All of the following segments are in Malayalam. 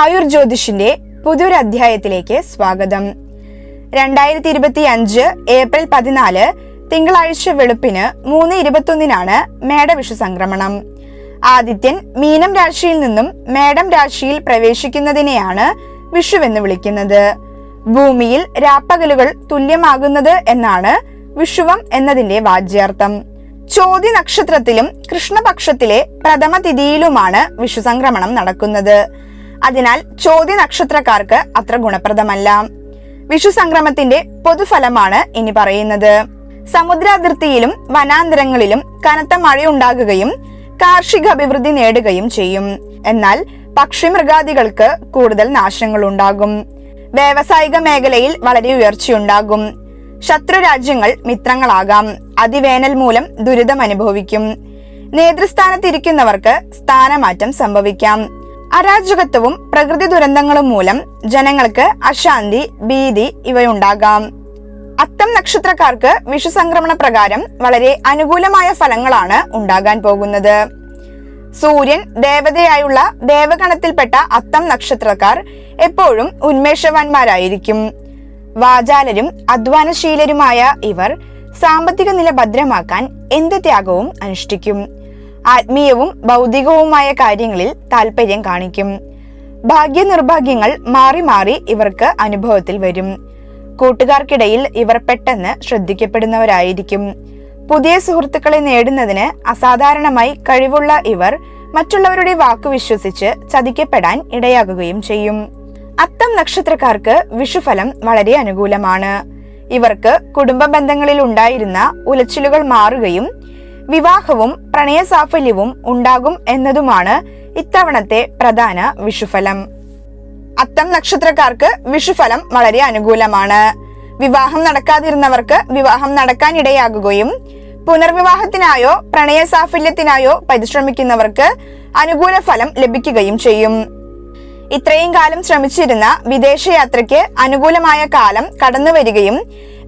ആയുർ ജ്യോതിഷിന്റെ പുതിയൊരു അധ്യായത്തിലേക്ക് സ്വാഗതം. രണ്ടായിരത്തി ഇരുപത്തി അഞ്ച് ഏപ്രിൽ പതിനാല് തിങ്കളാഴ്ച വെളുപ്പിന് മൂന്ന് ഇരുപത്തൊന്നിനാണ് മേടവിഷു സംക്രമണം. ആദിത്യൻ മീനം രാശിയിൽ നിന്നും മേടം രാശിയിൽ പ്രവേശിക്കുന്നതിനെയാണ് വിഷുവെന്ന് വിളിക്കുന്നത്. ഭൂമിയിൽ രാപ്പകലുകൾ തുല്യമാകുന്നത് എന്നാണ് വിഷുവം എന്നതിന്റെ വാജ്യാർത്ഥം. ചോതി നക്ഷത്രത്തിലും കൃഷ്ണപക്ഷത്തിലെ പ്രഥമ തിഥിയിലുമാണ് വിഷു സംക്രമണം നടക്കുന്നത്. അതിനാൽ ചോദ്യ നക്ഷത്രക്കാർക്ക് അത്ര ഗുണപ്രദമല്ല. വിഷു സംക്രമത്തിന്റെ പൊതുഫലമാണ് ഇനി പറയുന്നത്. സമുദ്രാതിർത്തിയിലും വനാന്തരങ്ങളിലും കനത്ത മഴയുണ്ടാകുകയും കാർഷിക അഭിവൃദ്ധി നേടുകയും ചെയ്യും. എന്നാൽ പക്ഷിമൃഗാദികൾക്ക് കൂടുതൽ നാശങ്ങൾ ഉണ്ടാകും വ്യാവസായിക മേഖലയിൽ വളരെ ഉയർച്ചയുണ്ടാകും. ശത്രു രാജ്യങ്ങൾ മിത്രങ്ങളാകാം. അതിവേനൽ മൂലം ദുരിതം അനുഭവിക്കും നേതൃസ്ഥാനത്തിരിക്കുന്നവർക്ക് സ്ഥാനമാറ്റം സംഭവിക്കാം. അരാജകത്വവും പ്രകൃതി ദുരന്തങ്ങളും മൂലം ജനങ്ങൾക്ക് അശാന്തി ഭീതി ഇവയുണ്ടാകാം. അത്തം നക്ഷത്രക്കാർക്ക് വിഷു സംക്രമണ പ്രകാരം വളരെ അനുകൂലമായ ഫലങ്ങളാണ് ഉണ്ടാകാൻ പോകുന്നത്. സൂര്യൻ ദേവതയായുള്ള ദേവഗണത്തിൽപ്പെട്ട അത്തം നക്ഷത്രക്കാർ എപ്പോഴും ഉന്മേഷവാന്മാരായിരിക്കും. വാചാലരും അധ്വാനശീലരുമായ ഇവർ സാമ്പത്തിക നില ഭദ്രമാക്കാൻ എന്ത് ത്യാഗവും അനുഷ്ഠിക്കും. ആത്മീയവും ഭൗതികവുമായ കാര്യങ്ങളിൽ താല്പര്യം കാണിക്കും. ഭാഗ്യ നിർഭാഗ്യങ്ങൾ മാറി മാറി ഇവർക്ക് അനുഭവത്തിൽ വരും. കൂട്ടുകാർക്കിടയിൽ ഇവർ പെട്ടെന്ന് ശ്രദ്ധിക്കപ്പെടുന്നവരായിരിക്കും. പുതിയ സുഹൃത്തുക്കളെ നേടുന്നതിന് അസാധാരണമായി കഴിവുള്ള ഇവർ മറ്റുള്ളവരുടെ വാക്ക് വിശ്വസിച്ച് ചതിക്കപ്പെടാൻ ഇടയാകുകയും ചെയ്യും. അത്തം നക്ഷത്രക്കാർക്ക് വിഷുഫലം വളരെ അനുകൂലമാണ്. ഇവർക്ക് കുടുംബ ബന്ധങ്ങളിൽ ഉണ്ടായിരുന്ന ഉലച്ചിലുകൾ മാറുകയും വിവാഹവും പ്രണയസാഫല്യവും ഉണ്ടാകും എന്നതുമാണ് ഇത്തവണത്തെ പ്രധാന വിഷുഫലം. അത്തം നക്ഷത്രക്കാർക്ക് വിഷുഫലം വളരെ അനുകൂലമാണ്. വിവാഹം നടക്കാതിരുന്നവർക്ക് വിവാഹം നടക്കാൻ ഇടയാകുകയും പുനർവിവാഹത്തിനായോ പ്രണയ സാഫല്യത്തിനായോ പരിശ്രമിക്കുന്നവർക്ക് അനുകൂല ഫലം ലഭിക്കുകയും ചെയ്യും. ഇത്രയും കാലം ശ്രമിച്ചിരുന്ന വിദേശയാത്രയ്ക്ക് അനുകൂലമായ കാലം കടന്നുവരികയും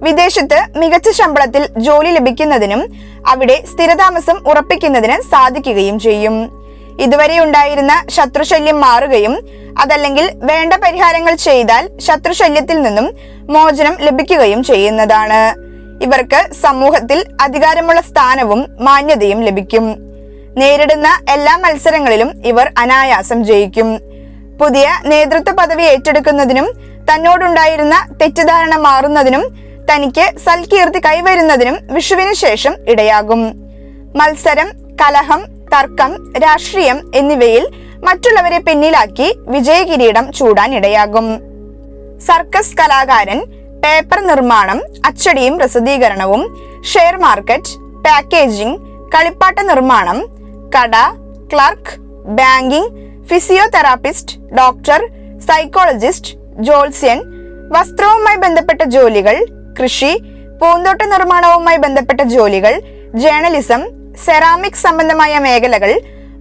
വിദേശത്ത് മികച്ച ശമ്പളത്തിൽ ജോലി ലഭിക്കുന്നതിനും അവിടെ സ്ഥിരതാമസം ഉറപ്പിക്കുന്നതിന് സാധിക്കുകയും ചെയ്യും. ഇതുവരെ ഉണ്ടായിരുന്ന ശത്രുശല്യം മാറുകയും അതല്ലെങ്കിൽ വേണ്ട പരിഹാരങ്ങൾ ചെയ്താൽ ശത്രുശല്യത്തിൽ നിന്നും മോചനം ലഭിക്കുകയും ചെയ്യുന്നതാണ്. ഇവർക്ക് സമൂഹത്തിൽ അധികാരമുള്ള സ്ഥാനവും മാന്യതയും ലഭിക്കും. നേരിടുന്ന എല്ലാ മത്സരങ്ങളിലും ഇവർ അനായാസം ജയിക്കും. പുതിയ നേതൃത്വ പദവി ഏറ്റെടുക്കുന്നതിനും തന്നോടുണ്ടായിരുന്ന തെറ്റിദ്ധാരണ മാറുന്നതിനും തനിക്ക് സൽകീർത്തി കൈവരുന്നതിനും വിഷുവിന് ശേഷം ഇടയാകും. മത്സരം കലഹം തർക്കം രാഷ്ട്രീയം എന്നിവയിൽ മറ്റുള്ളവരെ പിന്നിലാക്കി വിജയകിരീടം ചൂടാൻ ഇടയാകും. സർക്കസ് കലാകാരൻ പേപ്പർ നിർമ്മാണം അച്ചടിയും പ്രസിദ്ധീകരണവും ഷെയർ മാർക്കറ്റ് പാക്കേജിംഗ് കളിപ്പാട്ട നിർമ്മാണം കട clerk banking physiotherapist doctor psychologist ജോത്സ്യൻ വസ്ത്രവുമായി ബന്ധപ്പെട്ട ജോലികൾ കൃഷി പൂന്തോട്ട നിർമ്മാണവുമായി ബന്ധപ്പെട്ട ജോലികൾ ജേണലിസം സെറാമിക് സംബന്ധമായ മേഖലകൾ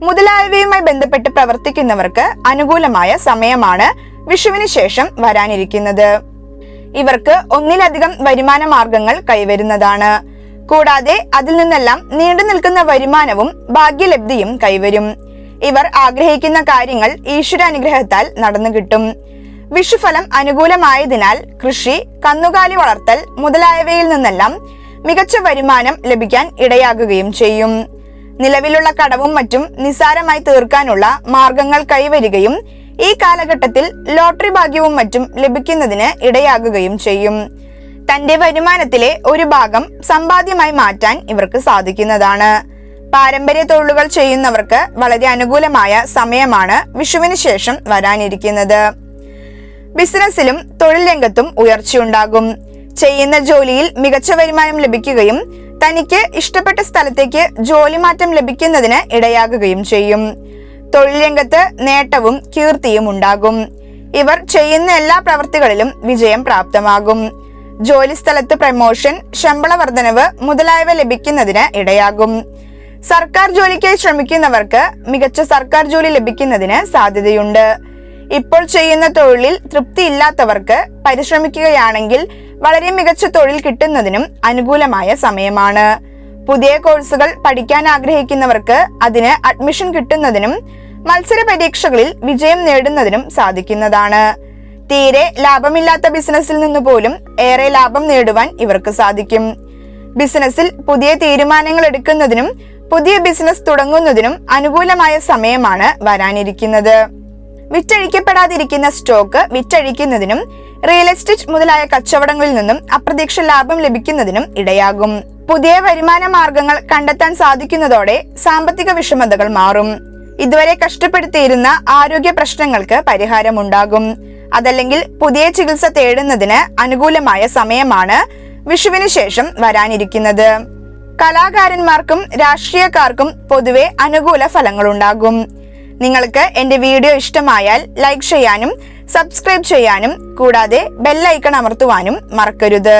മുതലായവയുമായി ബന്ധപ്പെട്ട് പ്രവർത്തിക്കുന്നവർക്ക് അനുകൂലമായ സമയമാണ് വിഷുവിന് ശേഷം വരാനിരിക്കുന്നത്. ഇവർക്ക് ഒന്നിലധികം വരുമാന മാർഗങ്ങൾ കൈവരുന്നതാണ്. കൂടാതെ അതിൽ നിന്നെല്ലാം നീണ്ടു നിൽക്കുന്ന വരുമാനവും ഭാഗ്യലബ്ധിയും കൈവരും. ഇവർ ആഗ്രഹിക്കുന്ന കാര്യങ്ങൾ ഈശ്വരാനുഗ്രഹത്താൽ നടന്നു കിട്ടും. വിഷുഫലം അനുകൂലമായതിനാൽ കൃഷി കന്നുകാലി വളർത്തൽ മുതലായവയിൽ നിന്നെല്ലാം മികച്ച വരുമാനം ലഭിക്കാൻ ഇടയാകുകയും ചെയ്യും. നിലവിലുള്ള കടവും മറ്റും നിസാരമായി തീർക്കാനുള്ള മാർഗങ്ങൾ കൈവരികയും ഈ കാലഘട്ടത്തിൽ ലോട്ടറി ഭാഗ്യവും മറ്റും ലഭിക്കുന്നതിന് ഇടയാകുകയും ചെയ്യും. തന്റെ വരുമാനത്തിലെ ഒരു ഭാഗം സമ്പാദ്യമായി മാറ്റാൻ ഇവർക്ക് സാധിക്കുന്നതാണ്. പാരമ്പര്യ തൊഴിലുകൾ ചെയ്യുന്നവർക്ക് വളരെ അനുകൂലമായ സമയമാണ് വിഷുവിന് ശേഷം വരാനിരിക്കുന്നത്. ബിസിനസ്സിലും തൊഴിൽ രംഗത്തും ഉയർച്ചയുണ്ടാകും. ചെയ്യുന്ന ജോലിയിൽ മികച്ച വരുമാനം ലഭിക്കുകയും തനിക്ക് ഇഷ്ടപ്പെട്ട സ്ഥലത്തേക്ക് ജോലി മാറ്റം ലഭിക്കുന്നതിന് ഇടയാകുകയും ചെയ്യും. തൊഴിൽ രംഗത്ത് നേട്ടവും കീർത്തിയും ഉണ്ടാകും. ഇവർ ചെയ്യുന്ന എല്ലാ പ്രവൃത്തികളിലും വിജയം പ്രാപ്തമാകും. ജോലി സ്ഥലത്ത് പ്രമോഷൻ ശമ്പള വർധനവ് മുതലായവ ലഭിക്കുന്നതിന് ഇടയാകും. സർക്കാർ ജോലിക്കായി ശ്രമിക്കുന്നവർക്ക് മികച്ച സർക്കാർ ജോലി ലഭിക്കുന്നതിന് സാധ്യതയുണ്ട്. ഇപ്പോൾ ചെയ്യുന്ന തൊഴിലിൽ തൃപ്തിയില്ലാത്തവർക്ക് പരിശ്രമിക്കുകയാണെങ്കിൽ വളരെ മികച്ച തൊഴിൽ കിട്ടുന്നതിനും അനുകൂലമായ സമയമാണ്. പുതിയ കോഴ്സുകൾ പഠിക്കാൻ ആഗ്രഹിക്കുന്നവർക്ക് അതിന് അഡ്മിഷൻ കിട്ടുന്നതിനും മത്സര പരീക്ഷകളിൽ വിജയം നേടുന്നതിനും സാധിക്കുന്നതാണ്. തീരെ ലാഭമില്ലാത്ത ബിസിനസ്സിൽ നിന്ന് പോലും ഏറെ ലാഭം നേടുവാൻ ഇവർക്ക് സാധിക്കും. ബിസിനസ്സിൽ പുതിയ തീരുമാനങ്ങൾ എടുക്കുന്നതിനും പുതിയ ബിസിനസ് തുടങ്ങുന്നതിനും അനുകൂലമായ സമയമാണ് വരാനിരിക്കുന്നത്. വിറ്റഴിക്കപ്പെടാതിരിക്കുന്ന സ്റ്റോക്ക് വിറ്റഴിക്കുന്നതിനും റിയൽ എസ്റ്റേറ്റ് മുതലായ കച്ചവടങ്ങളിൽ നിന്നും അപ്രതീക്ഷ ലാഭം ലഭിക്കുന്നതിനും ഇടയാകും. പുതിയ വരുമാന മാർഗങ്ങൾ കണ്ടെത്താൻ സാധിക്കുന്നതോടെ സാമ്പത്തിക വിഷമതകൾ മാറും. ഇതുവരെ കഷ്ടപ്പെടുത്തിയിരുന്ന ആരോഗ്യ പ്രശ്നങ്ങൾക്ക് പരിഹാരമുണ്ടാകും. അതല്ലെങ്കിൽ പുതിയ ചികിത്സ തേടുന്നതിന് അനുകൂലമായ സമയമാണ് വിഷുവിന് ശേഷം വരാനിരിക്കുന്നത്. കലാകാരന്മാർക്കും രാഷ്ട്രീയക്കാർക്കും പൊതുവെ അനുകൂല ഫലങ്ങളുണ്ടാകും. നിങ്ങൾക്ക് എന്റെ വീഡിയോ ഇഷ്ടമായാൽ ലൈക്ക് ചെയ്യാനും സബ്സ്ക്രൈബ് ചെയ്യാനും കൂടാതെ ബെല്ലൈക്കൺ അമർത്തുവാനും മറക്കരുത്.